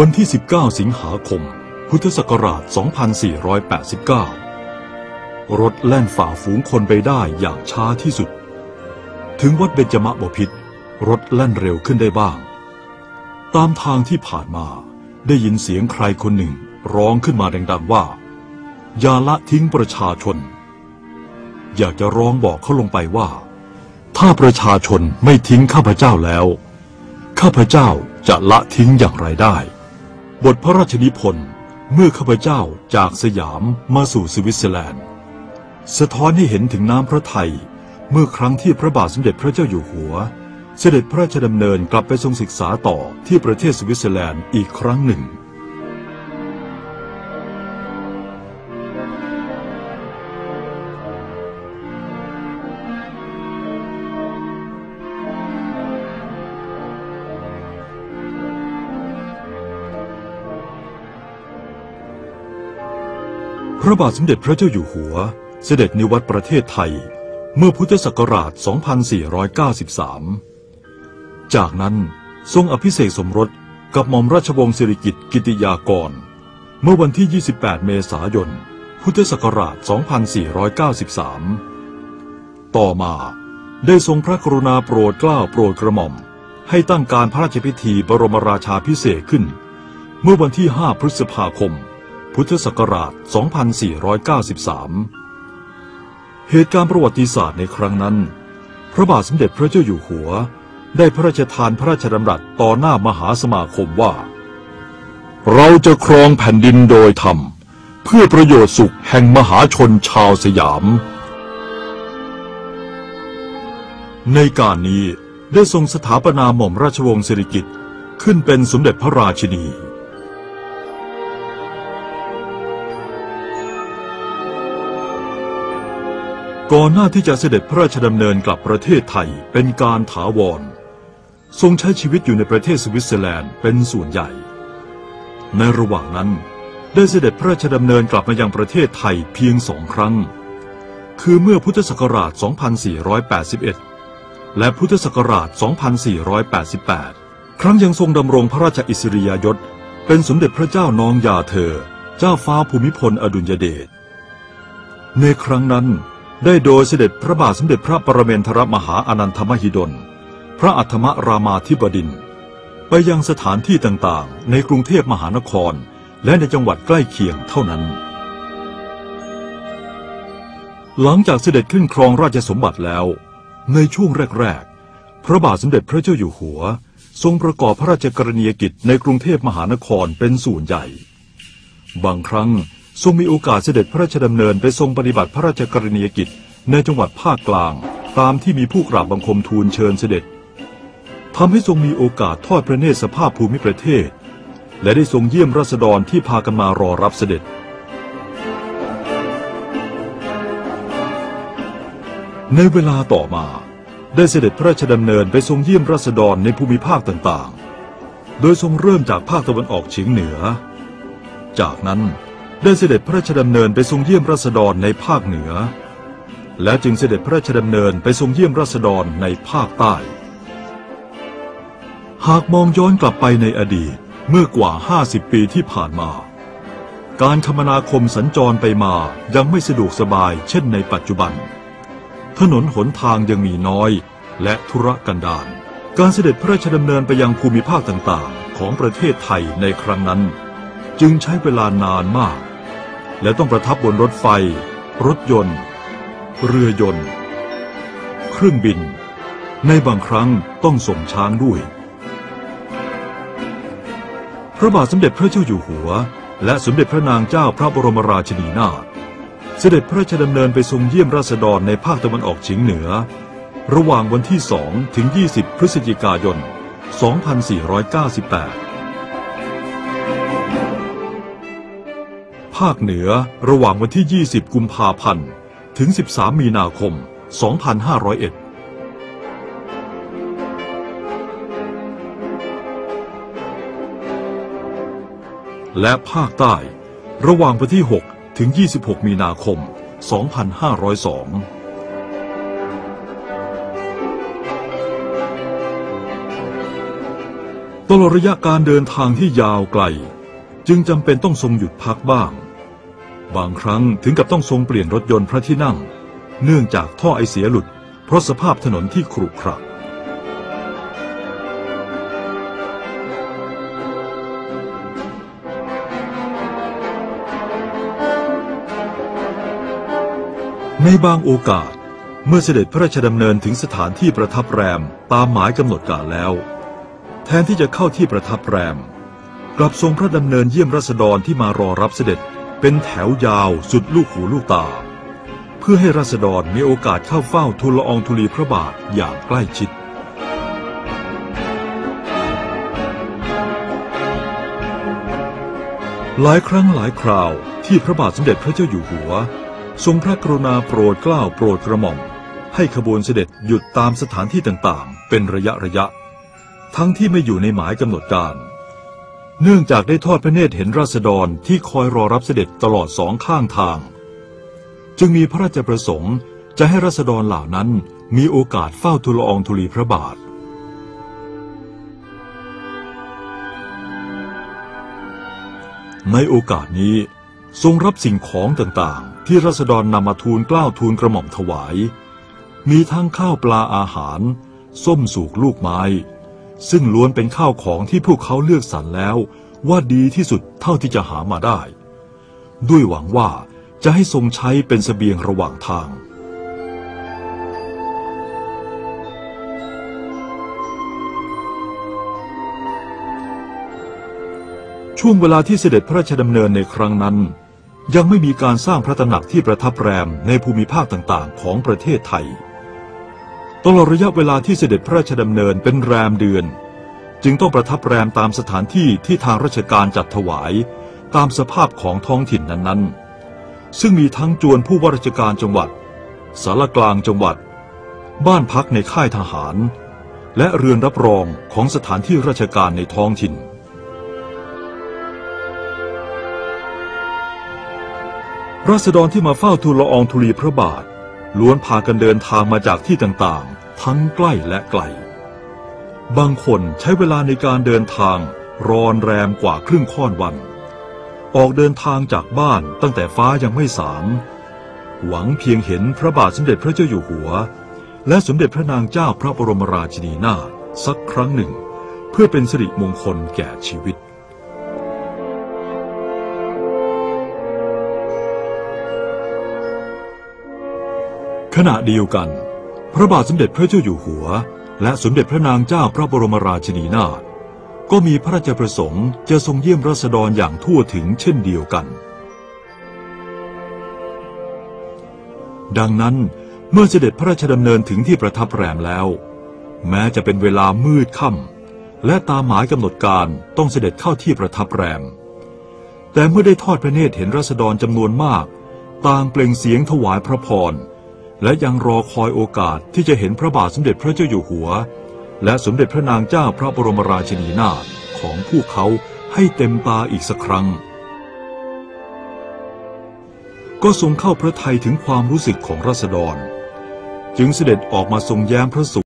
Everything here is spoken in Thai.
วันที่ 19 สิงหาคม พุทธศักราช 2489 รถแล่นฝ่าฝูงคนไปได้อย่างช้าที่สุด ถึงวัดเบญจมบพิตร รถแล่นเร็วขึ้นได้บ้าง ตามทางที่ผ่านมาได้ยินเสียงใครคนหนึ่งร้องขึ้นมาดังๆว่า อย่าละทิ้งประชาชน อยากจะร้องบอกเขาลงไปว่า ถ้าประชาชนไม่ทิ้งข้าพเจ้าแล้ว ข้าพเจ้าจะละทิ้งอย่างไรได้ บทพระราชนิพนธ์เมื่อข้าพเจ้าจากสยามมาสู่สวิตเซอร์แลนด์ สะท้อนให้เห็นถึงน้ำพระทัยเมื่อครั้งที่พระบาทสมเด็จพระเจ้าอยู่หัว เสด็จพระราชดำเนินกลับไปทรงศึกษาต่อที่ประเทศสวิตเซอร์แลนด์อีกครั้งหนึ่ง พระบาทสมเด็จพระเจ้าอยู่หัว เสด็จนิวัตประเทศไทย เมื่อพุทธศักราช 2493 จากนั้นทรงอภิเษกสมรสกับหม่อมราชวงศ์สิริกิติ์กิติยากร เมื่อวันที่ 28 เมษายน พุทธศักราช 2493 ต่อมาได้ทรงพระกรุณาโปรดเกล้าโปรดกระหม่อม ให้ตั้งการพระราชพิธีบรมราชาพิเศษขึ้น เมื่อวันที่ 5 พฤษภาคม พุทธศักราช 2493 เหตุการณ์ประวัติศาสตร์ในครั้งนั้น พระบาทสมเด็จพระเจ้าอยู่หัว ได้พระราชทานพระราชดำรัสต่อหน้ามหาสมาคมว่า เราจะครองแผ่นดินโดยธรรม เพื่อประโยชน์สุขแห่งมหาชนชาวสยาม ในการนี้ได้ทรงสถาปนาหม่อมราชวงศ์สิริกิติ์ขึ้นเป็นสมเด็จพระราชินีก่อนหน้าที่จะเสด็จพระราชดำเนินกลับประเทศไทยเป็นการถาวร ทรงใช้ชีวิตอยู่ในประเทศสวิตเซอร์แลนด์เป็นส่วนใหญ่ ในระหว่างนั้นได้เสด็จพระราชดำเนินกลับมายังประเทศไทยเพียงสองครั้ง คือเมื่อพุทธศักราช 2481 และพุทธศักราช 2488 ครั้งยังทรงดำรงพระราชอิสริยยศ เป็นสมเด็จพระเจ้าน้องยาเธอ เจ้าฟ้าภูมิพลอดุลยเดช ในครั้งนั้นได้โดยเสด็จพระบาทสมเด็จพระปรเมนทรมหาอนันทมหิดล พระอัฏฐมรามาธิบดิน ไปยังสถานที่ต่างๆ ในกรุงเทพมหานคร และในจังหวัดใกล้เคียงเท่านั้น หลังจากเสด็จขึ้นครองราชสมบัติแล้ว ในช่วงแรก ๆ พระบาทสมเด็จพระเจ้าอยู่หัว ทรงประกอบพระราชกรณียกิจในกรุงเทพมหานครเป็นส่วนใหญ่ บางครั้งทรงมีโอกาสเสด็จพระราชดำเนินไปทรงปฏิบัติพระราชกรณียกิจในจังหวัดภาคกลาง ตามที่มีผู้กราบบังคมทูลเชิญเสด็จ ทำให้ทรงมีโอกาสทอดพระเนตรสภาพภูมิประเทศ และได้ทรงเยี่ยมราษฎรที่พากันมารอรับเสด็จ ในเวลาต่อมาได้เสด็จพระราชดำเนินไปทรงเยี่ยมราษฎรในภูมิภาคต่างๆ โดยทรงเริ่มจากภาคตะวันออกเฉียงเหนือ จากนั้นได้เสด็จพระราชดำเนินไปทรงเยี่ยมราษฎรในภาคเหนือ และจึงเสด็จพระราชดำเนินไปทรงเยี่ยมราษฎรในภาคใต้ หากมองย้อนกลับไปในอดีตเมื่อกว่า 50 ปีที่ผ่านมา การคมนาคมสัญจรไปมายังไม่สะดวกสบายเช่นในปัจจุบัน ถนนหนทางยังมีน้อยและธุรกันดารการเสด็จพระราชดำเนินไปยังภูมิภาคต่างๆ ของประเทศไทยในครั้งนั้น จึงใช้เวลานานมาก และต้องประทับบนรถไฟ รถยนต์ เรือยนต์ เครื่องบิน ในบางครั้งต้องส่งช้างด้วย พระบาทสมเด็จพระเจ้าอยู่หัว และสมเด็จพระนางเจ้าพระบรมราชินีนาถเสด็จพระราชดำเนินไปทรงเยี่ยมราษฎรในภาคตะวันออกเฉียงเหนือ ระหว่างวันที่ 2 ถึง 20 พฤศจิกายน 2498 ภาคเหนือระหว่างวันที่ 20 กุมภาพันธ์ ถึง 13 มีนาคม 2501 และภาคใต้ ระหว่างวันที่ 6 ถึง 26 มีนาคม 2502ตลอดระยะการเดินทางที่ยาวไกล จึงจำเป็นต้องทรงหยุดพักบ้าง บางครั้งถึงกับต้องทรงเปลี่ยนรถยนต์พระที่นั่ง เนื่องจากท่อไอเสียหลุด เพราะสภาพถนนที่ขรุขระ ในบางโอกาส เมื่อเสด็จพระราชดำเนินถึงสถานที่ประทับแรมตามหมายกำหนดการแล้ว แทนที่จะเข้าที่ประทับแรม กลับทรงพระดำเนินเยี่ยมรัษฎรที่มารอรับเสด็จเป็นแถวยาวสุดลูกหูลูกตา เพื่อให้รัษฎรมีโอกาสเข้าเฝ้าทูลละอองธุลีพระบาทอย่างใกล้ชิดหลายครั้งหลายคราวที่พระบาทสมเด็จพระเจ้าอยู่หัว ทรงพระกรุณาโปรดเกล้าโปรดกระหม่อม ให้ขบวนเสด็จหยุดตามสถานที่ต่างๆ เป็นระยะระยะ ทั้งที่ไม่อยู่ในหมายกำหนดการ เนื่องจากได้ทอดพระเนตรเห็นราษฎรที่คอยรอรับเสด็จตลอดสองข้างทาง จึงมีพระราชประสงค์จะให้ราษฎรเหล่านั้นมีโอกาสเฝ้าทูลอองธุลีพระบาทในโอกาสนี้ ทรงรับสิ่งของต่างๆ ที่รัษฎรนำมาทูลกล้าวทูลกระหม่อมถวาย มีทั้งข้าวปลาอาหาร ส้มสูกลูกไม้ ซึ่งล้วนเป็นข้าวของที่พวกเขาเลือกสรรแล้ว ว่าดีที่สุดเท่าที่จะหามาได้ ด้วยหวังว่าจะให้ทรงใช้เป็นเสบียงระหว่างทางช่วงเวลาที่เสด็จพระราชดำเนินในครั้งนั้น ยังไม่มีการสร้างพระตำหนักที่ประทับแรมในภูมิภาคต่างๆ ของประเทศไทย ตลอดระยะเวลาที่เสด็จพระราชดำเนินเป็นแรมเดือน จึงต้องประทับแรมตามสถานที่ที่ทางราชการจัดถวายตามสภาพของท้องถิ่นนั้นๆ ซึ่งมีทั้งจวนผู้ว่าราชการจังหวัด สารกลางจังหวัด บ้านพักในค่ายทหาร และเรือนรับรองของสถานที่ราชการในท้องถิ่น ราษฎรที่มาเฝ้าทูลละอองธุลีพระบาท ล้วนพากันเดินทางมาจากที่ต่างๆ ทั้งใกล้และไกล บางคนใช้เวลาในการเดินทางรอนแรมกว่าครึ่งค่อนวัน ออกเดินทางจากบ้านตั้งแต่ฟ้ายังไม่สาง หวังเพียงเห็นพระบาทสมเด็จพระเจ้าอยู่หัว และสมเด็จพระนางเจ้าพระบรมราชินีนาถสักครั้งหนึ่ง เพื่อเป็นสิริมงคลแก่ชีวิต ขณะเดียวกัน พระบาทสมเด็จพระเจ้าอยู่หัว และสมเด็จพระนางเจ้าพระบรมราชินีนาถก็มีพระราชประสงค์จะทรงเยี่ยมราษฎรอย่างทั่วถึงเช่นเดียวกัน ดังนั้นเมื่อเสด็จพระราชดำเนินถึงที่ประทับแรมแล้ว แม้จะเป็นเวลามืดค่ำและตามหมายกำหนดการต้องเสด็จเข้าที่ประทับแรม แต่เมื่อได้ทอดพระเนตรเห็นราษฎรจำนวนมาก ต่างเปล่งเสียงถวายพระพร และยังรอคอยโอกาสที่จะเห็นพระบาทสมเด็จพระเจ้าอยู่หัว และสมเด็จพระนางเจ้าพระบรมราชินีนาถของพวกเขาให้เต็มตาอีกสักครั้ง ก็ทรงเข้าพระทัยถึงความรู้สึกของราษฎร จึงเสด็จออกมาทรงแย้มพระสุข